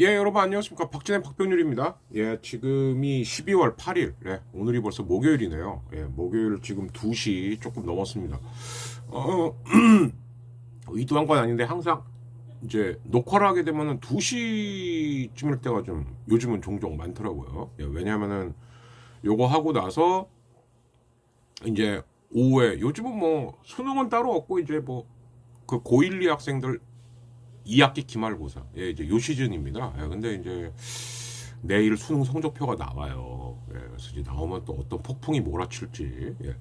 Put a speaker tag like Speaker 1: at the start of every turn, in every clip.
Speaker 1: 예, 여러분 안녕하십니까. 박진의 박병률입니다. 예, 지금이 12월 8일. 예, 오늘이 벌써 목요일이네요. 예, 목요일 지금 2시 조금 넘었습니다. 어, 의도한 건 아닌데 항상 이제 녹화를 하게 되면은 2시쯤일 때가 좀 요즘은 종종 많더라고요. 예, 왜냐면은 요거 하고 나서 이제 오후에 요즘은 뭐 수능은 따로 없고 이제 뭐 그 고1, 2 학생들 2학기 기말고사. 예, 이제 요 시즌입니다. 예, 근데 이제 내일 수능 성적표가 나와요. 예, 그래서 이제 나오면 또 어떤 폭풍이 몰아칠지. 예,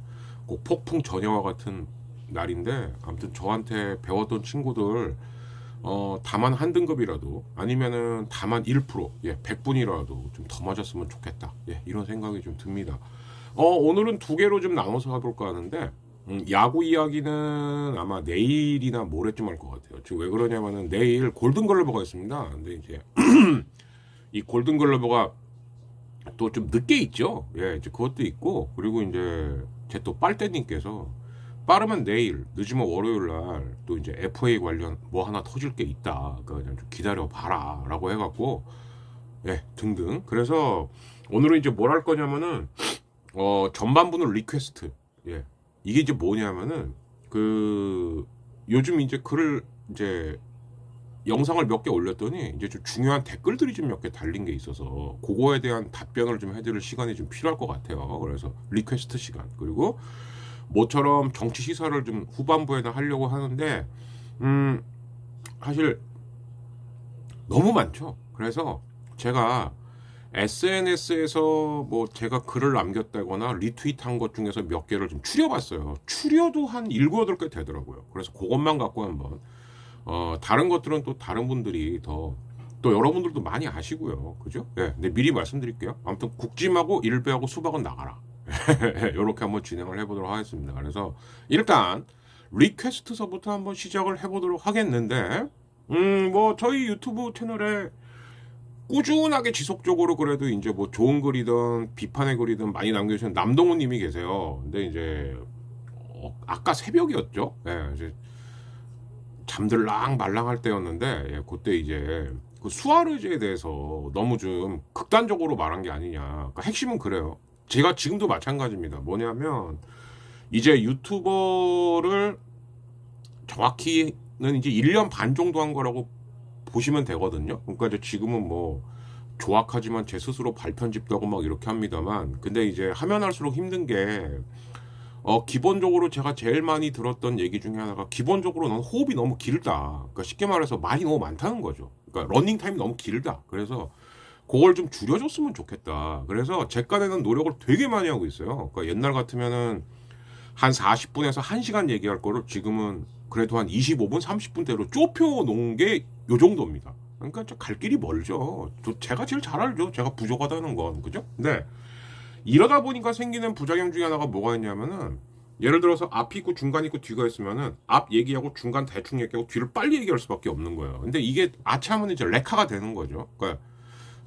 Speaker 1: 꼭 폭풍 전야와 같은 날인데 아무튼 저한테 배웠던 친구들 어, 다만 한 등급이라도 아니면은 다만 1% 예, 100분이라도 좀 더 맞았으면 좋겠다. 예, 이런 생각이 좀 듭니다. 어, 오늘은 두 개로 좀 나눠서 해볼까 하는데 음, 야구 이야기는 아마 내일이나 모레쯤 할 것 같아요. 지금 왜 그러냐면은 내일 골든글러버가 있습니다. 근데 이제 이 골든글러버가 또 좀 늦게 있죠. 예, 이제 그것도 있고 그리고 이제 제 또 빨대님께서 빠르면 내일, 늦으면 월요일 날 또 이제 FA 관련 뭐 하나 터질 게 있다. 그러니까 좀 기다려 봐라라고 해갖고 예, 등등. 그래서 오늘은 이제 뭘 할 거냐면은 어 전반부는 리퀘스트. 예, 이게 이제 뭐냐면은 그 요즘 이제 글을 이제 영상을 몇 개 올렸더니 이제 좀 중요한 댓글들이 좀 몇 개 달린 게 있어서 그거에 대한 답변을 좀 해드릴 시간이 좀 필요할 것 같아요. 그래서 리퀘스트 시간 그리고 모처럼 정치 시사를 좀 후반부에는 하려고 하는데 음 사실 너무 많죠. 그래서 제가 SNS에서 뭐 제가 글을 남겼다거나 리트윗한 것 중에서 몇 개를 좀 추려봤어요. 추려도 한 7, 8개 되더라고요. 그래서 그것만 갖고 한번 어 다른 것들은 또 다른 분들이 더 또 여러분들도 많이 아시고요. 그죠? 예. 근데 미리 말씀드릴게요. 아무튼 국짐하고 일배하고 수박은 나가라. 이렇게 한번 진행을 해보도록 하겠습니다. 그래서 일단 리퀘스트서부터 한번 시작을 해보도록 하겠는데 음 뭐 저희 유튜브 채널에 꾸준하게 지속적으로 그래도 이제 뭐 좋은 글이든 비판의 글이든 많이 남겨주신 남동훈 님이 계세요. 근데 이제 어, 아까 새벽이었죠. 예, 이제 잠들랑 말랑할 때였는데 예, 그때 이제 그 수아르즈에 대해서 너무 좀 극단적으로 말한 게 아니냐. 그러니까 핵심은 그래요. 제가 지금도 마찬가지입니다. 뭐냐면 이제 유튜버를 정확히는 이제 1년 반 정도 한 거라고 보시면 되거든요. 그러니까 이제 지금은 뭐 조악하지만 제 스스로 발편집도 하고 막 이렇게 합니다만 근데 이제 하면 할수록 힘든 게 어, 기본적으로 제가 제일 많이 들었던 얘기 중에 하나가 기본적으로 넌 호흡이 너무 길다. 그러니까 쉽게 말해서 말이 너무 많다는 거죠. 그러니까 러닝 타임이 너무 길다. 그래서 그걸 좀 줄여줬으면 좋겠다. 그래서 제 깐에는 노력을 되게 많이 하고 있어요. 그러니까 옛날 같으면은 한 40분에서 1시간 얘기할 거를 지금은 그래도 한 25분, 30분대로 좁혀 놓은 게 요 정도입니다. 그러니까 저갈 길이 멀죠. 저 제가 제일 잘 알죠. 제가 부족하다는 건. 그죠? 네. 이러다 보니까 생기는 부작용 중에 하나가 뭐가 있냐면은 예를 들어서 앞이 있고 중간 있고 뒤가 있으면은 앞 얘기하고 중간 대충 얘기하고 뒤를 빨리 얘기할 수밖에 없는 거예요. 근데 이게 아차하면 이제 레카가 되는 거죠. 그러니까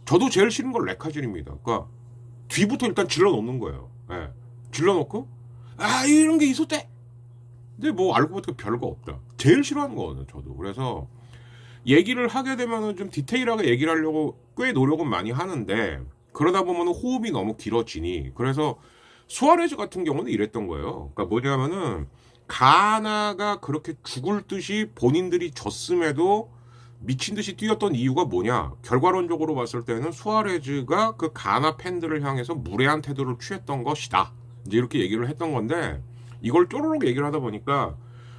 Speaker 1: 저도 제일 싫은 건 레카질입니다. 그러니까 뒤부터 일단 질러 놓는 거예요. 예. 질러 놓고 아 이런 게 있었대. 근데 뭐 알고 보니까 별거 없다. 제일 싫어하는 거거든요. 저도. 그래서 얘기를 하게 되면은 좀 디테일하게 얘기를 하려고 꽤 노력은 많이 하는데 그러다 보면은 호흡이 너무 길어지니 그래서 수아레즈 같은 경우는 이랬던 거예요. 그러니까 뭐냐면은 가나가 그렇게 죽을 듯이 본인들이 졌음에도 미친 듯이 뛰었던 이유가 뭐냐? 결과론적으로 봤을 때는 수아레즈가 그 가나 팬들을 향해서 무례한 태도를 취했던 것이다. 이제 이렇게 얘기를 했던 건데 이걸 쪼르륵 얘기를 하다 보니까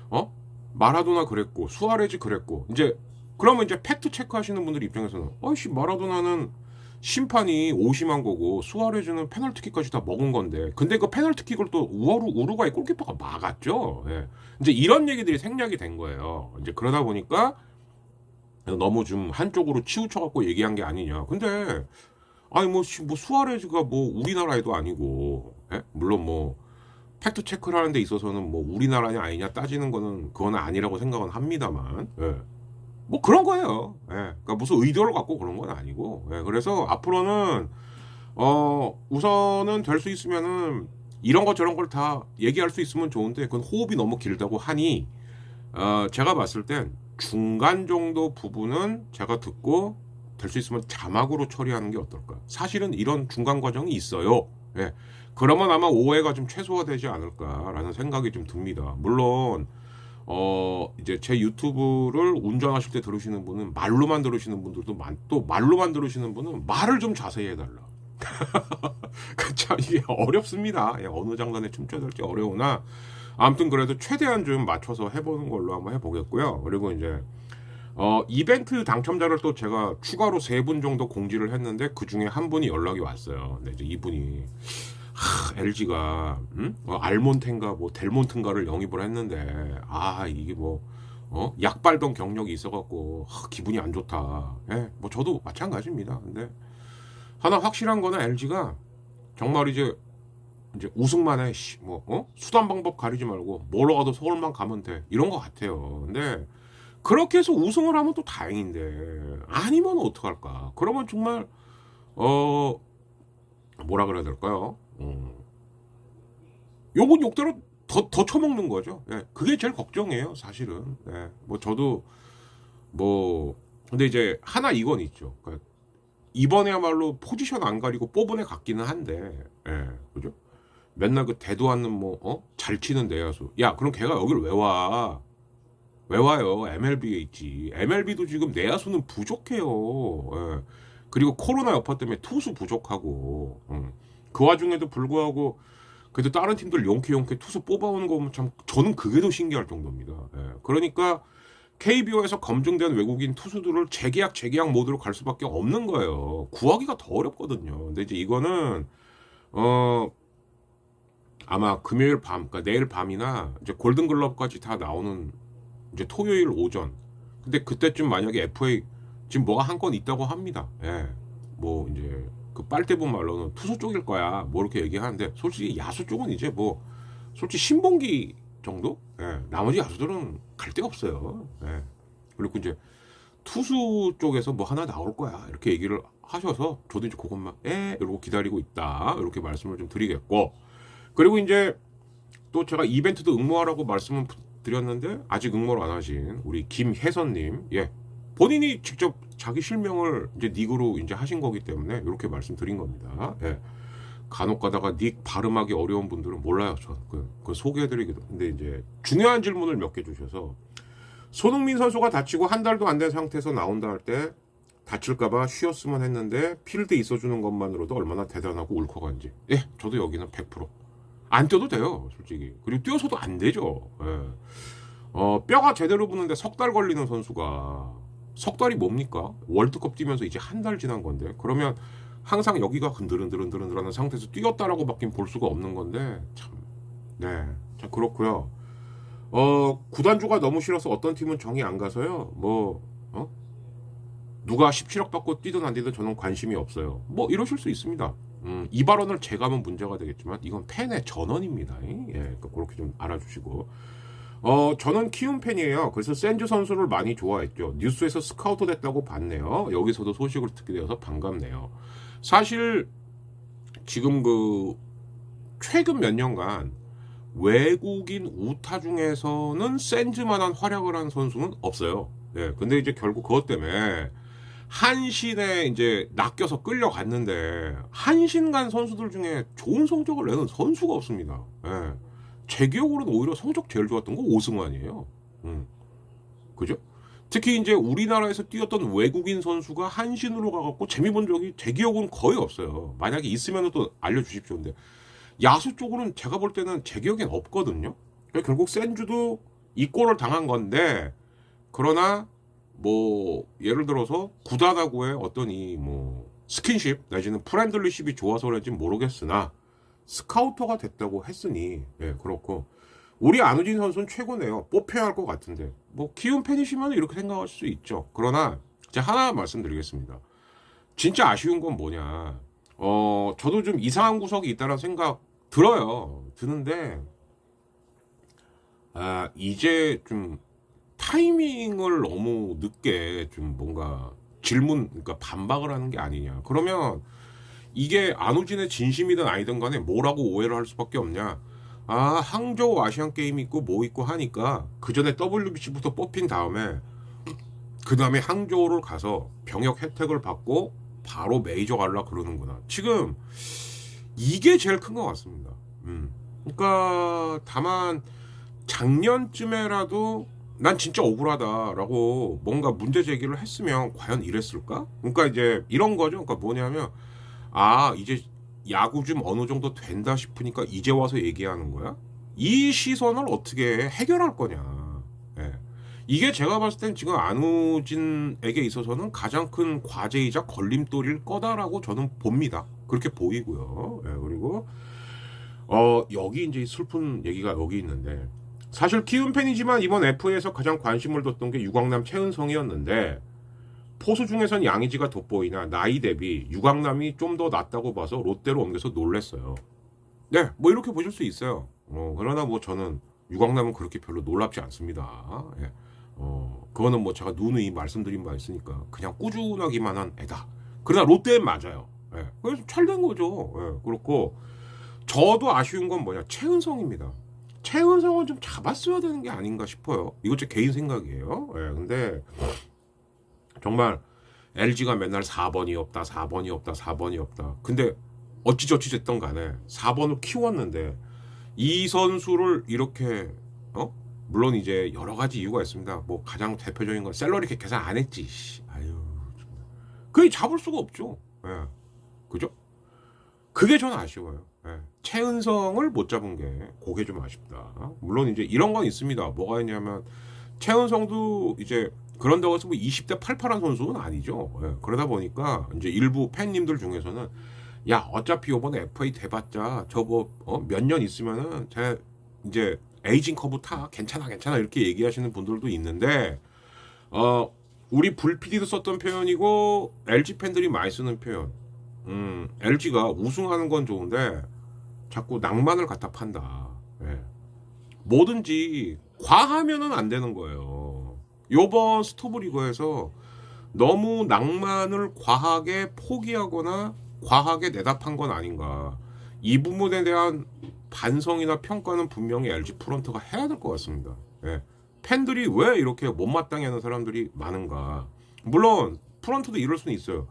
Speaker 1: 어 마라도나 그랬고 수아레즈 그랬고 이제 그러면 이제 팩트 체크 하시는 분들 입장에서는 어이씨 마라도나는 심판이 오심한 거고 수아레즈는 페널티킥까지 다 먹은 건데 근데 그 페널티킥을 또 우어루 우루과이 골키퍼가 막았죠. 예. 이제 이런 얘기들이 생략이 된 거예요. 이제 그러다 보니까 너무 좀 한쪽으로 치우쳐 갖고 얘기한 게 아니냐. 근데 아니 뭐, 시- 뭐 수아레즈가 뭐 우리나라에도 아니고 예? 물론 뭐 팩트 체크를 하는 데 있어서는 뭐 우리나라냐 아니냐 따지는 거는 그건 아니라고 생각은 합니다만 예. 뭐 그런 거예요. 예. 그러니까 무슨 의도를 갖고 그런 건 아니고. 예. 그래서 앞으로는 어 우선은 될 수 있으면은 이런 거 저런 걸 다 얘기할 수 있으면 좋은데 그건 호흡이 너무 길다고 하니 어, 제가 봤을 땐 중간 정도 부분은 제가 듣고 될 수 있으면 자막으로 처리하는 게 어떨까? 사실은 이런 중간 과정이 있어요. 예. 그러면 아마 오해가 좀 최소화되지 않을까라는 생각이 좀 듭니다. 물론 어 이제 제 유튜브를 운전하실 때 들으시는 분은 말로만 들으시는 분들도 많, 또 말로만 들으시는 분은 말을 좀 자세히 해달라. 그참 이게 어렵습니다. 예, 어느 장단에 춤춰야 될지 어려우나 아무튼 그래도 최대한 좀 맞춰서 해보는 걸로 한번 해보겠고요. 그리고 이제 어 이벤트 당첨자를 또 제가 추가로 세 분 정도 공지를 했는데 그 중에 한 분이 연락이 왔어요. 근데 이제 이분이 LG가 음? 어, 알몬텐가 뭐 델몬텐가를 영입을 했는데 아 이게 뭐 어? 약 빨던 경력이 있어갖고 하, 기분이 안 좋다. 예, 뭐 저도 마찬가지입니다. 근데 하나 확실한 거는 LG가 정말 이제 이제 우승만에 씨, 뭐 어? 수단 방법 가리지 말고 뭐로 가도 서울만 가면 돼 이런 것 같아요. 근데 그렇게 해서 우승을 하면 또 다행인데 아니면 어떡할까? 그러면 정말 어 뭐라 그래야 될까요? 음. 욕은 욕대로 더, 더 처먹는 거죠. 예, 그게 제일 걱정이에요, 사실은. 예, 뭐 저도 뭐 근데 이제 하나 이건 있죠. 그러니까 이번에야말로 포지션 안 가리고 뽑은 애 같기는 한데, 예, 그죠? 맨날 그 대도 않는 뭐, 어? 잘 치는 내야수. 야, 그럼 걔가 여길 왜 와? 왜 와요? MLB에 있지. MLB도 지금 내야수는 부족해요. 예. 그리고 코로나 여파 때문에 투수 부족하고, 음. 그 와중에도 불구하고, 그래도 다른 팀들 용케 용케 투수 뽑아오는 거 보면 참, 저는 그게 더 신기할 정도입니다. 예. 그러니까, KBO에서 검증된 외국인 투수들을 재계약 재계약 모드로 갈 수밖에 없는 거예요. 구하기가 더 어렵거든요. 근데 이제 이거는 어 아마 금요일 밤, 그러니까 내일 밤이나 이제 골든글럽까지 다 나오는 이제 토요일 오전. 근데 그때쯤 만약에 FA 지금 뭐가 한 건 있다고 합니다. 예. 뭐 이제 그 빨대본 말로는 투수 쪽일 거야. 뭐 이렇게 얘기하는데 솔직히 야수 쪽은 이제 뭐 솔직히 신봉기 정도? 예. 나머지 야수들은 갈 데가 없어요. 예. 그리고 이제 투수 쪽에서 뭐 하나 나올 거야. 이렇게 얘기를 하셔서 저도 이제 그것만 에 이러고 기다리고 있다. 이렇게 말씀을 좀 드리겠고. 그리고 이제 또 제가 이벤트도 응모하라고 말씀을 드렸는데 아직 응모를 안 하신 우리 김혜선님, 예 본인이 직접 자기 실명을 이제 닉으로 이제 하신 거기 때문에 이렇게 말씀드린 겁니다. 예. 간혹 가다가 닉 발음하기 어려운 분들은 몰라요. 저 그, 그 소개해드리기도. 근데 이제 중요한 질문을 몇 개 주셔서 손흥민 선수가 다치고 한 달도 안 된 상태에서 나온다 할 때 다칠까봐 쉬었으면 했는데 필드 있어주는 것만으로도 얼마나 대단하고 울컥한지. 예, 저도 여기는 100%안 뛰어도 돼요, 솔직히. 그리고 뛰어서도 안 되죠. 예. 어, 뼈가 제대로 붙는데 석 달 걸리는 선수가 석 달이 뭡니까? 월드컵 뛰면서 이제 한 달 지난 건데 그러면 항상 여기가 흔들흔들흔들흔들하는 상태에서 뛰었다라고 밖엔 볼 수가 없는 건데 참, 네, 자 그렇고요. 어 구단주가 너무 싫어서 어떤 팀은 정이 안 가서요. 뭐 어? 누가 17억 받고 뛰든 안 뛰든 저는 관심이 없어요. 뭐 이러실 수 있습니다. 음, 이 발언을 제가 하면 문제가 되겠지만 이건 팬의 전언입니다. 예, 그러니까 그렇게 좀 알아주시고. 어, 저는 키움 팬이에요. 그래서 센즈 선수를 많이 좋아했죠. 뉴스에서 스카우트 됐다고 봤네요. 여기서도 소식을 듣게 되어서 반갑네요. 사실 지금 그 최근 몇 년간 외국인 우타 중에서는 센즈만한 활약을 한 선수는 없어요. 예. 근데 이제 결국 그것 때문에 한신에 이제 낚여서 끌려갔는데 한신 간 선수들 중에 좋은 성적을 내는 선수가 없습니다. 예. 제 기억으로는 오히려 성적 제일 좋았던 거 오승환이에요. 음. 그죠? 특히 이제 우리나라에서 뛰었던 외국인 선수가 한신으로 가갖고 재미 본 적이 제 기억은 거의 없어요. 만약에 있으면 또 알려주십시오. 근데 야수 쪽으로는 제가 볼 때는 제 기억엔 없거든요. 그러니까 결국 센주도 이 골을 당한 건데 그러나 뭐 예를 들어서 구단하고의 어떤 이 뭐 스킨십 내지는 프렌들리십이 좋아서 그런지 모르겠으나 스카우터가 됐다고 했으니 예 그렇고. 우리 안우진 선수는 최고네요. 뽑혀야 할 것 같은데. 뭐 키움 팬이시면 이렇게 생각할 수 있죠. 그러나 제가 하나 말씀드리겠습니다. 진짜 아쉬운 건 뭐냐. 어 저도 좀 이상한 구석이 있다는 생각 들어요. 드는데 아 이제 좀 타이밍을 너무 늦게 좀 뭔가 질문 그러니까 반박을 하는 게 아니냐. 그러면 이게 안우진의 진심이든 아니든 간에 뭐라고 오해를 할 수밖에 없냐. 아, 항저우 아시안 게임 있고 뭐 있고 하니까 그 전에 WBC부터 뽑힌 다음에 그 다음에 항저우를 가서 병역 혜택을 받고 바로 메이저 갈라 그러는구나. 지금 이게 제일 큰 것 같습니다. 음. 그러니까 다만 작년쯤에라도 난 진짜 억울하다라고 뭔가 문제 제기를 했으면 과연 이랬을까? 그러니까 이제 이런 거죠. 그러니까 뭐냐면 아 이제 야구 좀 어느 정도 된다 싶으니까 이제 와서 얘기하는 거야? 이 시선을 어떻게 해결할 거냐? 예. 이게 제가 봤을 땐 지금 안우진에게 있어서는 가장 큰 과제이자 걸림돌일 거다라고 저는 봅니다. 그렇게 보이고요. 예, 그리고 어 여기 이제 슬픈 얘기가 여기 있는데 사실 키움 팬이지만 이번 F에서 가장 관심을 뒀던 게 유광남 최은성이었는데 포수 중에선 양의지가 돋보이나 나이 대비 유광남이 좀 더 낫다고 봐서 롯데로 옮겨서 놀랬어요. 네, 뭐 이렇게 보실 수 있어요. 어, 그러나 뭐 저는 유광남은 그렇게 별로 놀랍지 않습니다. 예. 어, 그거는 뭐 제가 누누이 말씀드린 바 있으니까 그냥 꾸준하기만 한 애다. 그러나 롯데엔 맞아요. 예. 그래서 잘된 거죠. 예. 그렇고 저도 아쉬운 건 뭐냐 최은성입니다. 최은성은 좀 잡았어야 되는 게 아닌가 싶어요. 이거 제 개인 생각이에요. 예. 근데 정말 LG가 맨날 4번이 없다, 4번이 없다, 4번이 없다. 근데 어찌저찌 됐던 간에 4번을 키웠는데 이 선수를 이렇게 어? 물론 이제 여러 가지 이유가 있습니다. 뭐 가장 대표적인 건 셀러리 캡 계산 안 했지. 씨. 아유. 그게 잡을 수가 없죠. 예. 그죠? 그게 저는 아쉬워요. 예. 최은성을 못 잡은 게 그게 좀 아쉽다. 물론 이제 이런 건 있습니다. 뭐가 있냐면 최은성도 이제 그런다고 해서 뭐 20대 88한 선수는 아니죠. 예. 그러다 보니까 이제 일부 팬님들 중에서는 야 어차피 이번에 FA 돼봤자 저거 어, 몇년 있으면은 제 이제 에이징 커브 타 괜찮아 괜찮아 이렇게 얘기하시는 분들도 있는데 어 우리 불PD도 썼던 표현이고 LG 팬들이 많이 쓰는 표현. 음 LG가 우승하는 건 좋은데 자꾸 낭만을 갖다 판다. 예. 뭐든지 과하면은 안 되는 거예요. 요번 스토브리그에서 너무 낭만을 과하게 포기하거나 과하게 내답한 건 아닌가. 이 부분에 대한 반성이나 평가는 분명히 LG 프런트가 해야 될 것 같습니다. 예. 팬들이 왜 이렇게 못마땅해 하는 사람들이 많은가. 물론 프런트도 이럴 수는 있어요.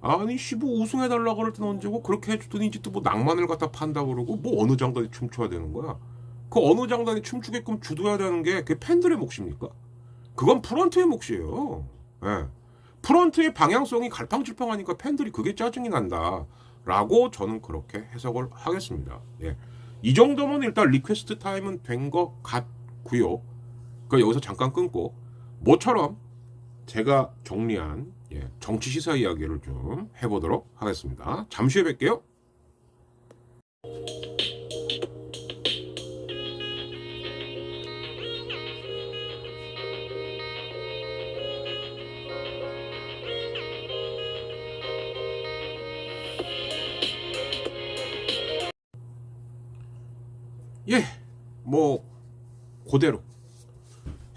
Speaker 1: 아니 시부 우승해달라고 그럴 땐 언제고 그렇게 해주더니 이제 또 뭐 낭만을 갖다 판다 그러고 뭐 어느 장단이 춤춰야 되는 거야. 그 어느 장단이 춤추게끔 주도해야 되는 게 그게 팬들의 몫입니까? 그건 프런트의 몫이에요. 예. 프런트의 방향성이 갈팡질팡하니까 팬들이 그게 짜증이 난다. 라고 저는 그렇게 해석을 하겠습니다. 예. 이 정도면 일단 리퀘스트 타임은 된 것 같고요. 그 여기서 잠깐 끊고 모처럼 제가 정리한 예, 정치 시사 이야기를 좀 해보도록 하겠습니다. 잠시 후에 뵐게요. 예, 뭐 그대로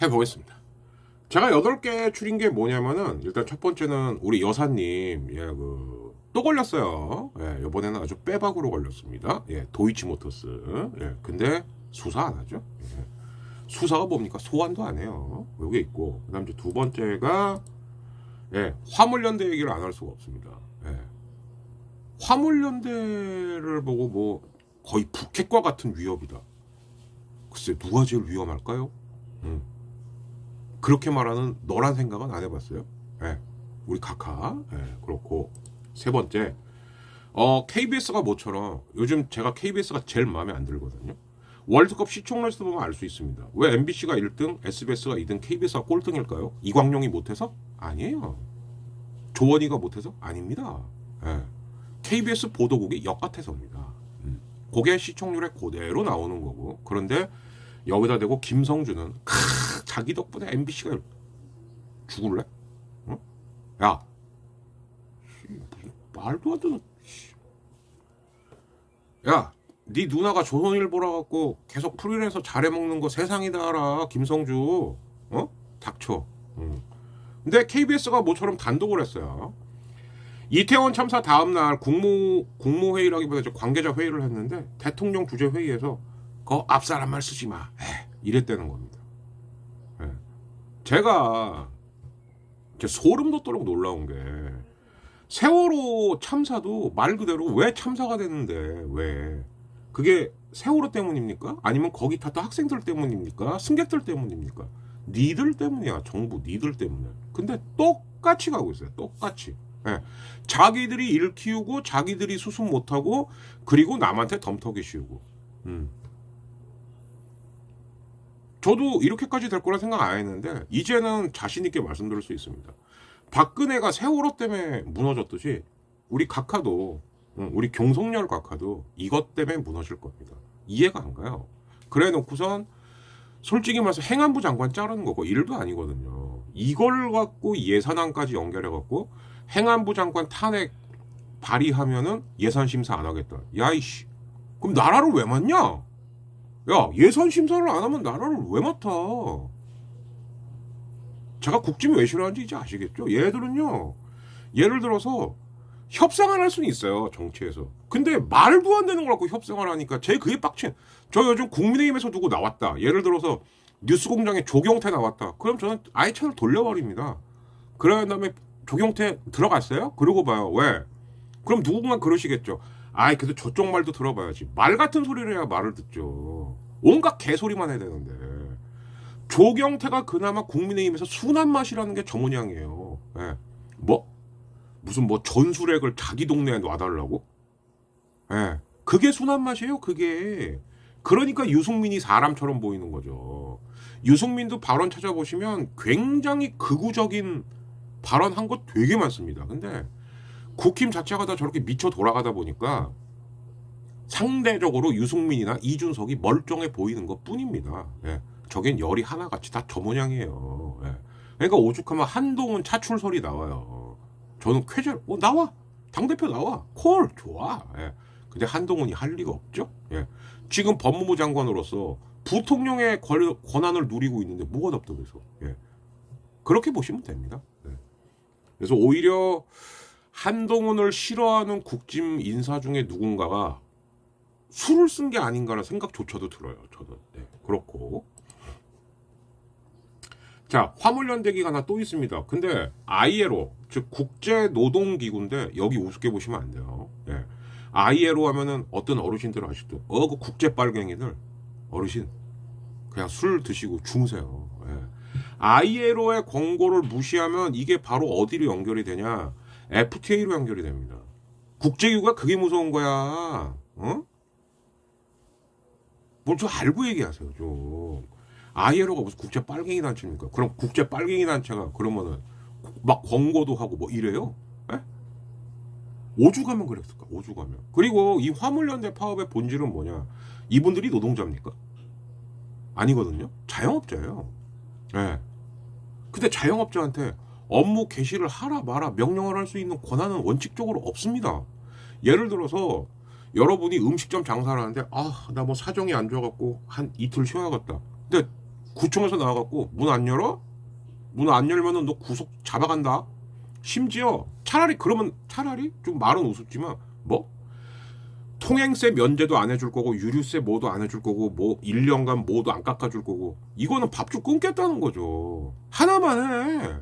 Speaker 1: 해보겠습니다. 제가 여덟 개 줄인 게 뭐냐면은 일단 첫 번째는 우리 여사님 예 그 또 걸렸어요. 예, 이번에는 아주 빼박으로 걸렸습니다. 예, 도이치모터스. 예, 근데 수사 안 하죠. 예. 수사가 뭡니까? 소환도 안 해요. 요게 있고 그다음 이제 두 번째가 예, 화물연대 얘기를 안 할 수가 없습니다. 예. 화물연대를 보고 뭐 거의 북핵과 같은 위협이다. 글쎄 누가 제일 위험할까요? 음. 그렇게 말하는 너란 생각은 안 해봤어요. 예. 우리 카카. 예, 그렇고 세 번째 어 KBS가 뭐처럼 요즘 제가 KBS가 제일 마음에 안 들거든요. 월드컵 시청률에서 보면 알 수 있습니다. 왜 MBC가 1등, SBS가 2등, KBS가 꼴등일까요? 이광용이 못해서? 아니에요. 조원이가 못해서? 아닙니다. 예. KBS 보도국이 역 같아서입니다. 음. 그게 시청률에 그대로 나오는 거고. 그런데 여기다 대고 김성주는 크, 자기 덕분에 MBC가 죽을래? 어? 야, 말도 안 되는. 씨. 야, 네 누나가 조선일보라 갖고 계속 프리랜서 잘해 먹는 거 세상이 다 알아, 김성주. 어? 닥쳐. 응. 근데 KBS가 모처럼 단독을 했어요. 이태원 참사 다음 날 국무 국무회의라기보다 관계자 회의를 했는데 대통령 주재 회의에서 그 앞 사람 말 쓰지 마 에, 이랬다는 겁니다. 예. 제가 소름 돋도록 놀라운 게 세월호 참사도 말 그대로 왜 참사가 됐는데 왜 그게 세월호 때문입니까? 아니면 거기 탔던 학생들 때문입니까? 승객들 때문입니까? 니들 때문이야 정부 니들 때문에 근데 똑같이 가고 있어요 똑같이 예. 자기들이 일 키우고 자기들이 수습 못하고 그리고 남한테 덤터기 씌우고 음. 저도 이렇게까지 될 거라 생각 안 했는데 이제는 자신 있게 말씀드릴 수 있습니다. 박근혜가 세월호 때문에 무너졌듯이 우리 각하도 응, 우리 경성열 각하도 이것 때문에 무너질 겁니다. 이해가 안 가요. 그래 놓고선 솔직히 말해서 행안부 장관 자르는 거고 일도 아니거든요. 이걸 갖고 예산안까지 연결해 갖고 행안부 장관 탄핵 발의하면은 예산 심사 안 하겠다. 야이씨. 그럼 나라를 왜 맡냐? 야, 예산 심사를 안 하면 나라를 왜 맡아? 제가 국짐이 왜 싫어하는지 이제 아시겠죠? 얘들은요, 예를 들어서 협상을 할 수는 있어요, 정치에서. 근데 말도 안 되는 걸 갖고 협상을 하니까 제 그게 빡친. 저 요즘 국민의힘에서 누구 나왔다. 예를 들어서 뉴스공장에 조경태 나왔다. 그럼 저는 아예 채널 돌려버립니다. 그런 다음에 조경태 들어갔어요? 그러고 봐요. 왜? 그럼 누군가 그러시겠죠. 아이, 그래도 저쪽 말도 들어봐야지. 말 같은 소리를 해야 말을 듣죠. 온갖 개소리만 해야 되는데. 조경태가 그나마 국민의힘에서 순한 맛이라는 게 저 모양이에요. 예. 뭐? 무슨 뭐 전술핵을 자기 동네에 놔달라고? 예. 그게 순한 맛이에요, 그게. 그러니까 유승민이 사람처럼 보이는 거죠. 유승민도 발언 찾아보시면 굉장히 극우적인 발언한 것 되게 많습니다. 근데 국힘 자체가 다 저렇게 미쳐 돌아가다 보니까 상대적으로 유승민이나 이준석이 멀쩡해 보이는 것 뿐입니다. 예. 저긴 열이 하나같이 다 저 모양이에요. 예. 그러니까 오죽하면 한동훈 차출설이 나와요. 저는 쾌절, 어, 나와! 당대표 나와! 콜! 좋아! 예. 근데 한동훈이 할 리가 없죠? 예. 지금 법무부 장관으로서 부통령의 권- 권한을 누리고 있는데 뭐가 답답해서. 예. 그렇게 보시면 됩니다. 예. 그래서 오히려 한동훈을 싫어하는 국짐 인사 중에 누군가가 술을 쓴 게 아닌가라는 생각조차도 들어요. 저는 네, 그렇고 자 화물연대기가 하나 또 있습니다. 근데 ILO 즉 국제 노동기구인데 여기 우습게 보시면 안 돼요. 예. ILO 하면은 어떤 어르신들 아직도 어 그 국제 빨갱이들 어르신 그냥 술 드시고 주무세요. 예. ILO의 권고를 무시하면 이게 바로 어디로 연결이 되냐? FTA로 연결이 됩니다. 국제기구가 그게 무서운 거야. 어? 뭘좀 알고 얘기하세요, 좀. ILO가 무슨 국제 빨갱이 단체입니까? 그럼 국제 빨갱이 단체가 그러면은 막 권고도 하고 뭐 이래요? 에? 오죽하면 그랬을까? 오죽하면. 그리고 이 화물연대 파업의 본질은 뭐냐? 이분들이 노동자입니까? 아니거든요. 자영업자예요. 예. 근데 자영업자한테 업무 개시를 하라 마라 명령을 할 수 있는 권한은 원칙적으로 없습니다. 예를 들어서 여러분이 음식점 장사를 하는데 아 나 뭐 사정이 안 좋아갖고 한 이틀 쉬어야겠다. 근데 구청에서 나와갖고 문 안 열어? 문 안 열면은 너 구속 잡아간다. 심지어 차라리 그러면 차라리 좀 말은 우습지만 뭐 통행세 면제도 안 해줄 거고 유류세 뭐도 안 해줄 거고 뭐 1년간 뭐도 안 깎아줄 거고 이거는 밥줄 끊겠다는 거죠. 하나만 해.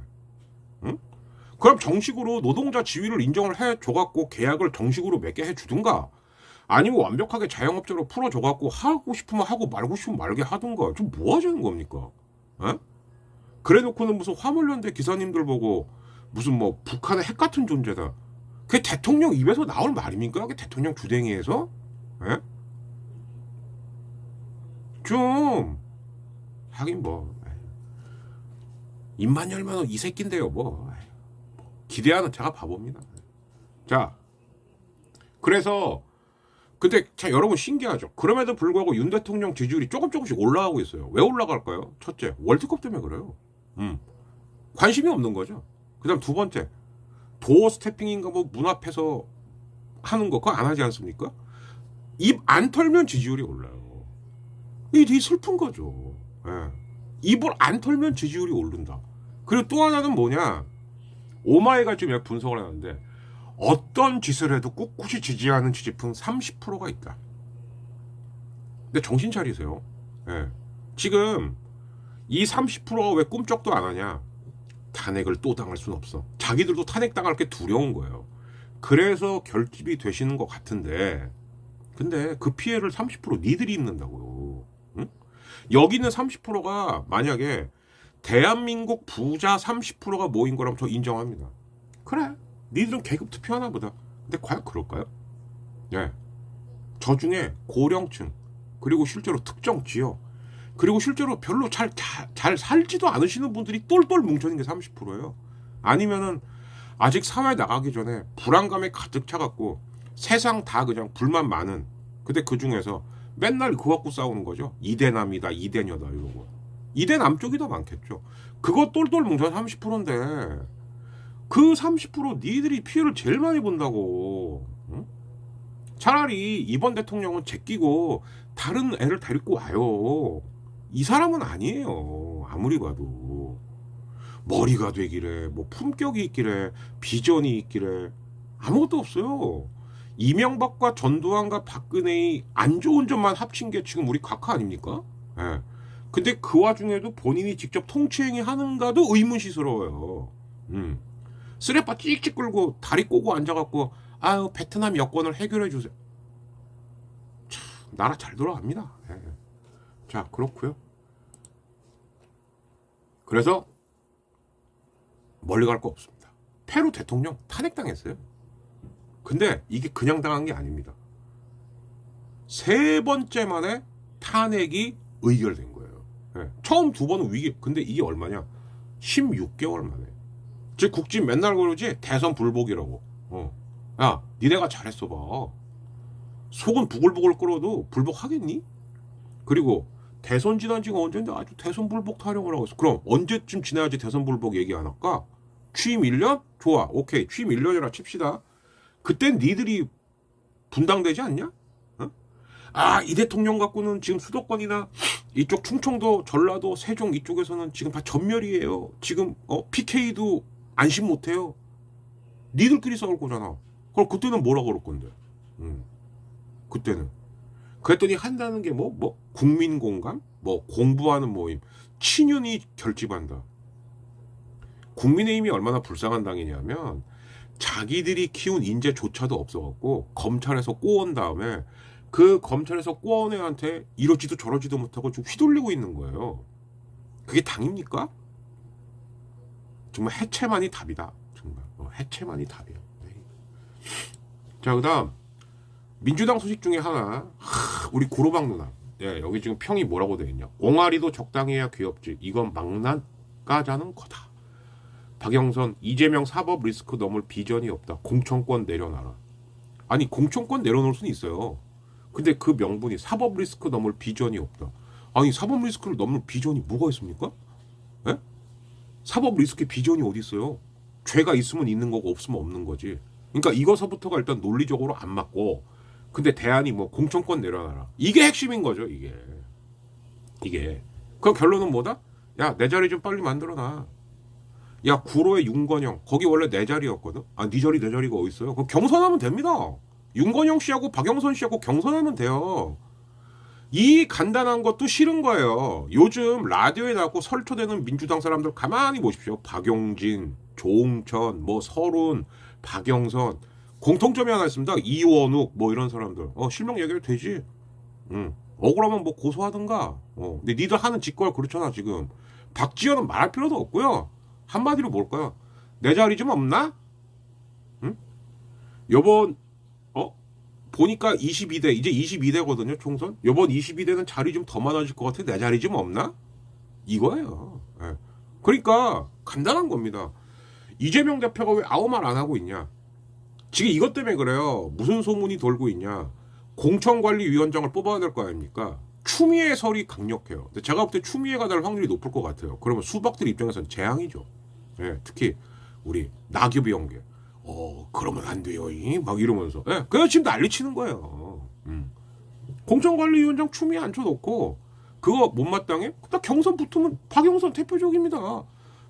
Speaker 1: 응? 그럼 정식으로 노동자 지위를 인정을 해 줘갖고 계약을 정식으로 맺게 해 주든가 아니면 완벽하게 자영업자로 풀어 줘갖고 하고 싶으면 하고 말고 싶으면 말게 하든가 좀 뭐 하자는 겁니까? 에? 그래 놓고는 무슨 화물연대 기사님들 보고 무슨 뭐 북한의 핵 같은 존재다. 그게 대통령 입에서 나올 말입니까? 그게 대통령 주댕이에서? 에? 좀 하긴 뭐. 입만 열면 이 새끼인데요 뭐. 기대하는 제가 바보입니다. 자 그래서 근데 참 여러분 신기하죠. 그럼에도 불구하고 윤 대통령 지지율이 조금 조금씩 올라가고 있어요. 왜 올라갈까요? 첫째 월드컵 때문에 그래요. 음 관심이 없는 거죠. 그다음 두 번째 도어 스태핑인가 뭐 문 앞에서 하는 거 그거 안 하지 않습니까? 입 안 털면 지지율이 올라요. 이게 되게 슬픈 거죠. 예. 입을 안 털면 지지율이 오른다. 그리고 또 하나는 뭐냐? 오마이가 지금 분석을 하는데 어떤 짓을 해도 꿋꿋이 지지하는 지지층 30%가 있다. 근데 정신 차리세요. 예. 지금 이 30%가 왜 꿈쩍도 안 하냐? 탄핵을 또 당할 수는 없어. 자기들도 탄핵 당할 게 두려운 거예요. 그래서 결집이 되시는 것 같은데, 근데 그 피해를 30% 니들이 입는다고요. 응? 여기 있는 30%가 만약에 대한민국 부자 30%가 모인 거라면 저 인정합니다. 그래. 니들은 계급 투표하나 보다. 근데 과연 그럴까요? 예. 저 중에 고령층, 그리고 실제로 특정 지역, 그리고 실제로 별로 잘, 잘, 잘 살지도 않으시는 분들이 똘똘 뭉쳐있는 게 30%예요. 아니면은 아직 사회 나가기 전에 불안감에 가득 차갖고 세상 다 그냥 불만 많은 근데 그 중에서 맨날 그거 갖고 싸우는 거죠. 이대남이다, 이대녀다 이러고. 이대남 쪽이 더 많겠죠. 그거 똘똘 뭉쳐 30%인데 그 30% 니들이 피해를 제일 많이 본다고. 응? 차라리 이번 대통령은 제끼고 다른 애를 데리고 와요. 이 사람은 아니에요. 아무리 봐도. 머리가 되기래, 뭐 품격이 있기래, 비전이 있기래, 아무것도 없어요. 이명박과 전두환과 박근혜의 안 좋은 점만 합친 게 지금 우리 각하 아닙니까? 예. 근데 그 와중에도 본인이 직접 통치행위 하는가도 의문시스러워요. 음. 쓰레빠 찍찍 끌고 다리 꼬고 앉아갖고 아유 베트남 여권을 해결해 주세요. 참 나라 잘 돌아갑니다. 예. 자 그렇고요. 그래서 멀리 갈 거 없습니다. 페루 대통령 탄핵당했어요. 근데 이게 그냥 당한 게 아닙니다. 세 번째 만에 탄핵이 의결된 거예요. 예. 처음 두 번은 위기, 근데 이게 얼마냐? 16개월 만에. 즉, 국진 맨날 그러지? 대선 불복이라고. 어. 야, 니네가 잘했어 봐. 속은 부글부글 끓어도 불복하겠니? 그리고 대선 지난 지가 언젠데 아주 대선 불복 타령을 하고 있어. 그럼 언제쯤 지나야지 대선 불복 얘기 안 할까? 취임 1년? 좋아. 오케이. 취임 1년이라 칩시다. 그땐 니들이 분당되지 않냐? 어? 아, 이 대통령 갖고는 지금 수도권이나 이쪽 충청도, 전라도, 세종 이쪽에서는 지금 다 전멸이에요. 지금 어, PK도 안심 못해요. 니들끼리 싸울 거잖아. 그럼 그때는 뭐라 그럴 건데? 음. 그때는. 그랬더니 한다는 게 뭐, 뭐, 국민 공감? 뭐, 공부하는 모임. 친윤이 결집한다. 국민의힘이 얼마나 불쌍한 당이냐면, 자기들이 키운 인재조차도 없어갖고 검찰에서 꼬온 다음에 그 검찰에서 꼬온 애한테 이러지도 저러지도 못하고 좀 휘둘리고 있는 거예요. 그게 당입니까? 정말 해체만이 답이다. 정말 어, 해체만이 답이에요. 네. 자 그다음 민주당 소식 중에 하나 하, 우리 구로방 누나 네, 여기 지금 평이 뭐라고 되어 있냐 옹알이도 적당히 해야 귀엽지 이건 망난 까자는 거다. 박영선, 이재명 사법 리스크 넘을 비전이 없다. 공천권 내려놔라. 아니 공천권 내려놓을 수는 있어요. 근데 그 명분이 사법 리스크 넘을 비전이 없다. 아니 사법 리스크를 넘을 비전이 뭐가 있습니까? 에? 사법 리스크의 비전이 어디 있어요? 죄가 있으면 있는 거고 없으면 없는 거지. 그러니까 이거서부터가 일단 논리적으로 안 맞고 근데 대안이 뭐 공천권 내려놔라. 이게 핵심인 거죠, 이게. 이게. 그 결론은 뭐다? 야, 내 자리 좀 빨리 만들어놔. 야 구로의 윤건영 거기 원래 내 자리였거든. 아 네 자리 내 자리가 어디 있어요? 그 경선하면 됩니다. 윤건영 씨하고 박영선 씨하고 경선하면 돼요. 이 간단한 것도 싫은 거예요. 요즘 라디오에 나오고 설초되는 민주당 사람들 가만히 보십시오. 박용진, 조홍천, 뭐 서른, 박영선 공통점이 하나 있습니다. 이원욱 뭐 이런 사람들. 어 실명 얘기해도 되지. 응. 억울하면 뭐 고소하든가. 어. 근데 니들 하는 짓거리 그렇잖아 지금. 박지현은 말할 필요도 없고요. 한마디로 뭘까요? 내 자리 좀 없나? 응? 요번 어 보니까 22대 이제 22대거든요 총선. 요번 22대는 자리 좀 더 많아질 것 같아. 내 자리 좀 없나? 이거예요. 예. 그러니까 간단한 겁니다. 이재명 대표가 왜 아무 말 안 하고 있냐? 지금 이것 때문에 그래요. 무슨 소문이 돌고 있냐? 공천관리위원장을 뽑아야 될 거 아닙니까? 추미애 설이 강력해요. 근데 제가 볼 때 추미애가 될 확률이 높을 것 같아요. 그러면 수박들 입장에서는 재앙이죠. 예, 특히 우리 낙엽이 연계. 어, 그러면 안 돼요. 이? 막 이러면서. 예, 그래서 지금 난리 치는 거예요. 음. 공천관리위원장 추미애 앉혀놓고 그거 못마땅해? 나 경선 붙으면 박영선 대표적입니다.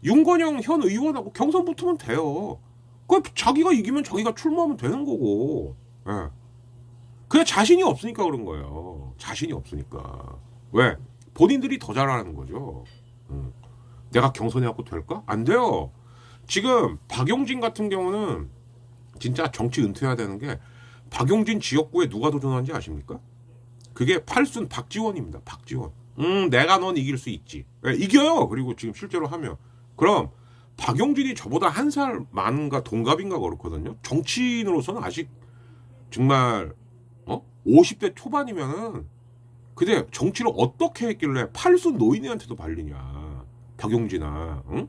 Speaker 1: 윤건영 현 의원하고 경선 붙으면 돼요. 그 자기가 이기면 자기가 출마하면 되는 거고. 예. 그냥 자신이 없으니까 그런 거예요. 자신이 없으니까. 왜? 본인들이 더 잘하는 거죠. 음. 내가 경선해갖고 될까? 안 돼요. 지금 박용진 같은 경우는 진짜 정치 은퇴해야 되는 게 박용진 지역구에 누가 도전하는지 아십니까? 그게 팔순 박지원입니다. 박지원. 음, 내가 넌 이길 수 있지. 예, 이겨요. 그리고 지금 실제로 하면. 그럼 박용진이 저보다 한 살 많은가 동갑인가 그렇거든요. 정치인으로서는 아직 정말 어? 50대 초반이면은 근데 정치를 어떻게 했길래 팔순 노인애한테도 발리냐. 박용진아. 응?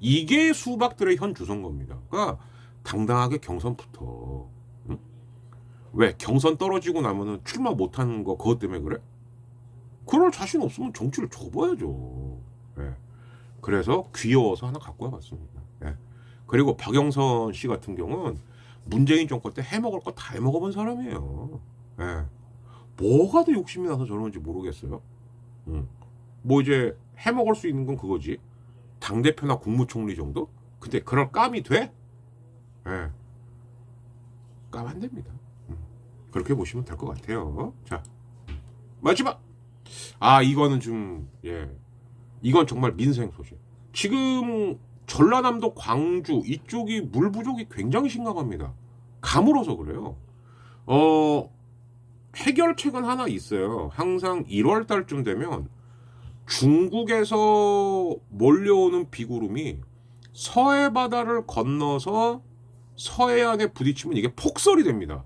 Speaker 1: 이게 수박들의 현 주선거입니다. 그러니까 당당하게 경선 붙어. 응? 왜 경선 떨어지고 나면은 출마 못 하는 거 그것 때문에 그래? 그럴 자신 없으면 정치를 접어야죠. 예. 그래서 귀여워서 하나 갖고 와봤습니다. 예. 그리고 박영선 씨 같은 경우는 문재인 정권 때 해먹을 거 다 해먹어본 사람이에요. 예. 뭐가 더 욕심이 나서 저러는지 모르겠어요. 음. 뭐 이제 해먹을 수 있는 건 그거지. 당대표나 국무총리 정도? 근데 그럴 감이 돼? 예. 감안 됩니다. 음. 그렇게 보시면 될 것 같아요. 자, 마지막! 아, 이거는 좀, 예. 이건 정말 민생 소식. 지금 전라남도 광주 이쪽이 물 부족이 굉장히 심각합니다. 가물어서 그래요. 어, 해결책은 하나 있어요. 항상 1월 달쯤 되면 중국에서 몰려오는 비구름이 서해 바다를 건너서 서해안에 부딪히면 이게 폭설이 됩니다.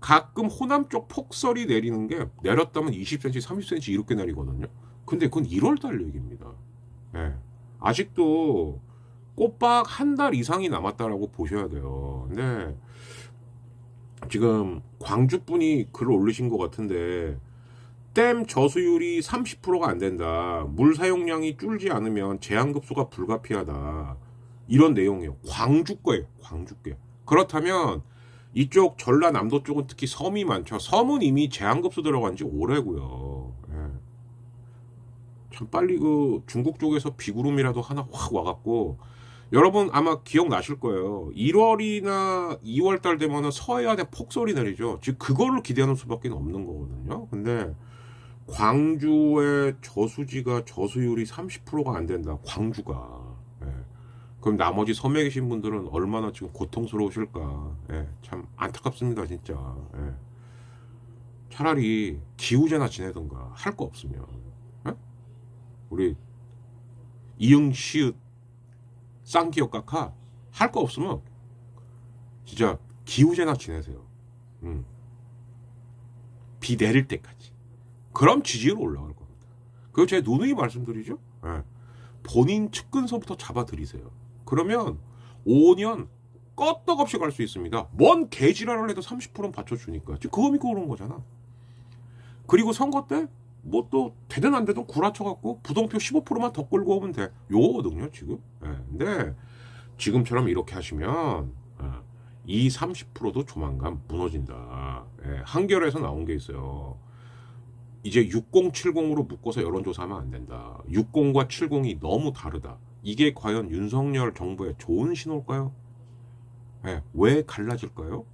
Speaker 1: 가끔 호남 쪽 폭설이 내리는 게 내렸다면 20cm, 30cm 이렇게 내리거든요. 근데 그건 1월 달 얘기입니다. 예. 아직도 꽃박 한 달 이상이 남았다라고 보셔야 돼요. 근데 지금 광주 분이 글을 올리신 것 같은데 댐 저수율이 30%가 안 된다. 물 사용량이 줄지 않으면 제한급수가 불가피하다. 이런 내용이에요. 광주 거예요. 광주 게. 그렇다면 이쪽 전라남도 쪽은 특히 섬이 많죠. 섬은 이미 제한급수 들어간 지 오래고요. 예. 참 빨리 그 중국 쪽에서 비구름이라도 하나 확 와갖고 여러분 아마 기억나실 거예요. 1월이나 2월 달 되면은 서해안에 폭설이 내리죠. 즉 그거를 기대하는 수밖에 없는 거거든요. 근데 광주의 저수지가 저수율이 30%가 안 된다. 광주가. 예. 그럼 나머지 섬에 계신 분들은 얼마나 지금 고통스러우실까. 예. 참 안타깝습니다, 진짜. 예. 차라리 기후제나 지내든가 할 거 없으면. 예? 우리 이응 시읒 쌍기역 각하 할 거 없으면 진짜 기후제나 지내세요. 음. 비 내릴 때까지. 그럼 지지율 올라갈 겁니다. 그거 제 누누이 말씀드리죠. 예. 본인 측근서부터 잡아들이세요. 그러면 5년 껐떡없이 갈 수 있습니다. 뭔 개지랄을 해도 30%는 받쳐주니까. 지금 그거 믿고 그런 거잖아. 그리고 선거 때 뭐 또 되든 안 되든 구라쳐갖고 부동표 15%만 더 끌고 오면 돼. 요거거든요 지금. 예. 근데 지금처럼 이렇게 하시면 예, 이 30%도 조만간 무너진다. 예. 한겨레에서 나온 게 있어요. 이제 6070으로 묶어서 여론조사하면 안 된다. 60과 70이 너무 다르다. 이게 과연 윤석열 정부의 좋은 신호일까요? 예, 왜 갈라질까요?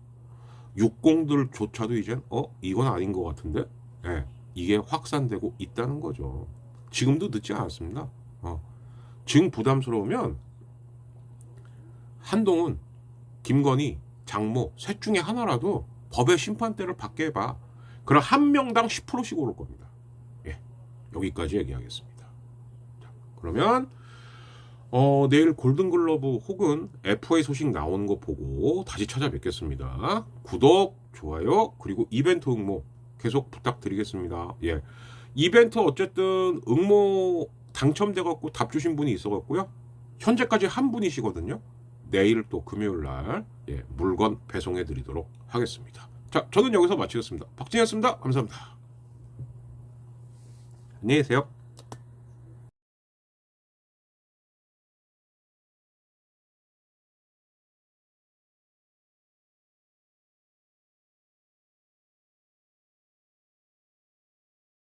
Speaker 1: 60들조차도 이젠 어 이건 아닌 것 같은데 예, 이게 확산되고 있다는 거죠. 지금도 늦지 않았습니다. 어. 지금 부담스러우면 한동훈, 김건희, 장모 셋 중에 하나라도 법의 심판대를 받게 해봐. 그럼 한 명당 10%씩 오를 겁니다. 예, 여기까지 얘기하겠습니다. 자, 그러면 어, 내일 골든글러브 혹은 FA 소식 나오는 거 보고 다시 찾아뵙겠습니다. 구독, 좋아요, 그리고 이벤트 응모 계속 부탁드리겠습니다. 예. 이벤트 어쨌든 응모 당첨돼 갖고 답 주신 분이 있어 갖고요. 현재까지 한 분이시거든요. 내일 또 금요일 날 예, 물건 배송해 드리도록 하겠습니다. 자, 저는 여기서 마치겠습니다. 박진이었습니다. 감사합니다. 안녕히 계세요.